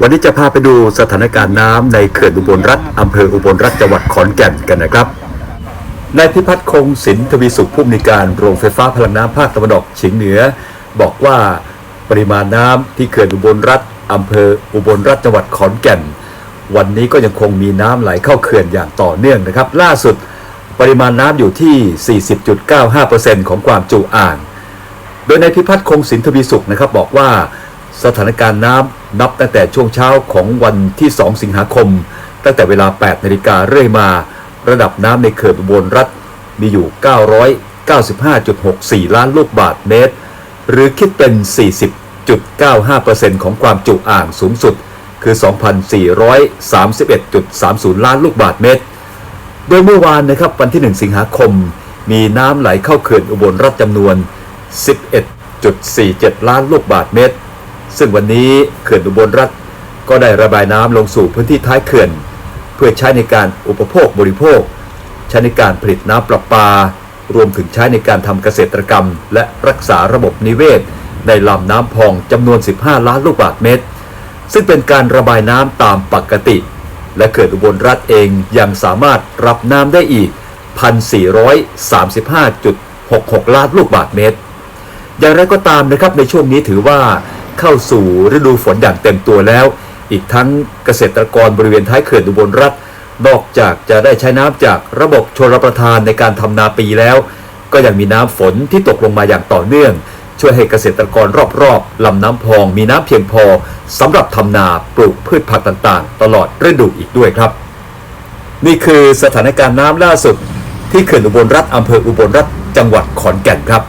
วันนี้จะพาไปดูสถานการณ์น้ำในเขื่อนอุบลรัฐอำเภออุบลรัฐจังหวัดขอนแก่นกันนะครับนายพิพัฒน์คงศิลป์ทวีสุขผู้อำนวยการโรงไฟฟ้าพลังน้ำภาคตะวันออกเฉียงเหนือ บอกว่าปริมาณน้ำที่เขื่อนอุบลรัฐอำเภออุบลรัฐจังหวัดขอนแก่น วันนี้ก็ยังคงมีน้ำไหลเข้าเขื่อนอย่างต่อเนื่องนะครับ ล่าสุดปริมาณน้ำอยู่ที่ 40.95%ของความจุอ่าง โดยนายพิพัฒน์คงศิลป์ทวีสุขนะครับบอกว่า สถานการณ์น้ำนับตั้งแต่ช่วงเช้าของวันที่ 2 สิงหาคม ตั้งแต่เวลา 8 นาฬิกาเรื่อยมา ระดับน้ำในเขื่อนอุบลรัฐมีอยู่ 995.64 ล้านลูกบาทเมตร หรือคิดเป็น 40.95%ของความจุอ่างสูงสุด คือ 2,431.30 ล้านลูกบาทเมตร โดยเมื่อวานนะครับวันที่ 1 สิงหาคม มีน้ำไหลเข้าเขื่อนอุบลรัฐจำนวน 11.47 ล้านลูกบาทเมตร ซึ่งวันนี้เขื่อนอุบลรัฐก็ได้ระบายน้ำลงสู่พื้นที่ท้ายเขื่อน เพื่อใช้ในการอุปโภคบริโภค ใช้ในการผลิตน้ำประปา รวมถึงใช้ในการทำเกษตรกรรม และรักษาระบบนิเวศ ในลำน้ำพองจำนวน 15 ล้านลูกบาทเมตร ซึ่งเป็นการระบายน้ำตามปกติ และเขื่อนอุบลรัฐเองยังสามารถรับน้ำได้อีก 1,435.66 ล้านลูกบาทเมตร อย่างไรก็ตามนะครับในช่วงนี้ถือว่า เข้าสู่ฤดูฝนอย่างเต็มตัวแล้ว อีกทั้งเกษตรกรบริเวณท้ายเขื่อนอุบลรัฐนอกจากจะได้ใช้น้ำจากระบบชลประทานในการทำนาปีแล้ว ก็ยังมีน้ำฝนที่ตกลงมาอย่างต่อเนื่อง ช่วยให้เกษตรกรรอบๆลำน้ำพองมีน้ำเพียงพอสำหรับทำนาปลูกพืชผักต่างๆ ตลอดฤดูอีกด้วยครับ นี่คือสถานการณ์น้ำล่าสุด ที่เขื่อนอุบลรัฐอำเภออุบลรัฐจังหวัดขอนแก่นครับ